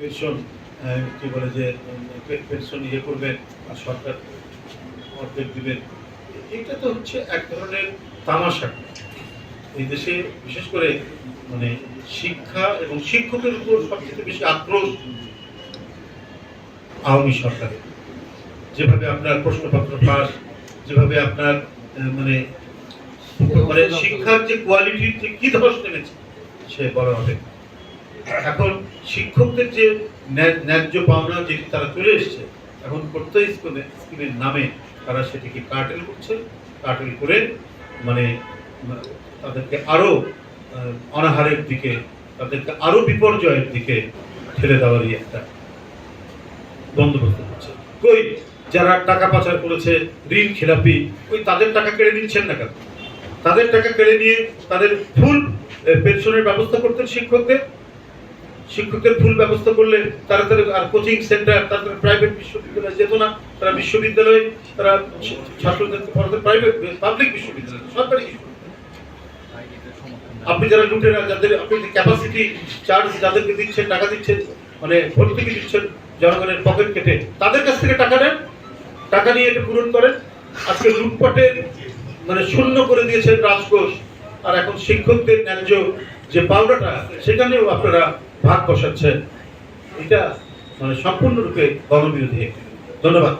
Pension কি বলে যে পেনশন ইয়ে করবেন আর সরকার অর্ধেক দিবেন। এটা তো হচ্ছে এক ধরনের তামাশা। এই দেশে বিশেষ করে মানে শিক্ষা এবং শিক্ষকের উপর সবচেয়ে বেশি আক্রোশ আওয়ামী সরকারের। যেভাবে আপনার প্রশ্নপত্র পাস যেভাবে আপনার মানে মানে শিক্ষার যে কোয়ালিটির যে কি ধস নেমেছে সে বড় হবে এখন শিক্ষকদের যে ন্যায্য পাওনা যেটি তারা চলে এসছে এখন প্রত্যেক স্কুলে স্কিমের নামে তারা সেটিকে কার্টেল করছে। কার্টেল করে মানে তাদেরকে আরও আহ, অনাহারের দিকে তাদেরকে আরও বিপর্যয়ের দিকে ঠেলে দেওয়ারই একটা বন্দোবস্ত হচ্ছে কই যারা টাকা পাচার করেছে ঋণ খেলাপি ওই তাদের টাকা কেড়ে নিচ্ছেন না কেন? তাদের টাকা কেড়ে নিয়ে তাদের ফুল পেনশনের ব্যবস্থা করতেন শিক্ষকদের? শিক্ষকদের ভুল ব্যবস্থা করলে তারা তাদের আর কোচিং সেন্টার তাদের প্রাইভেট বিশ্ববিদ্যালয় যেত না। তারা বিশ্ববিদ্যালয়ে তারা ছাত্রদের পড়াতে প্রাইভেট পাবলিক বিশ্ববিদ্যালয়, সরকারি আপনি যারা লুটেরা, যাদের আপনি ক্যাপাসিটি চার্জ যাদেরকে দিচ্ছেন, টাকা দিচ্ছেন মানে ভর্তুকি দিচ্ছেন, জনগণের পকেট কেটে, তাদের কাছ থেকে টাকা নেন। টাকা নিয়ে এটা পূরণ করেন। আজকে লুটপাটের মানে শূন্য করে দিয়েছেন রাজকোষ। আর এখন শিক্ষকদের ন্যায্য যে পাওনাটা সেখানেও আপনারা ভাগ বসাচ্ছেন এটা মানে সম্পূর্ণরূপে গণবিরোধী ধন্যবাদ।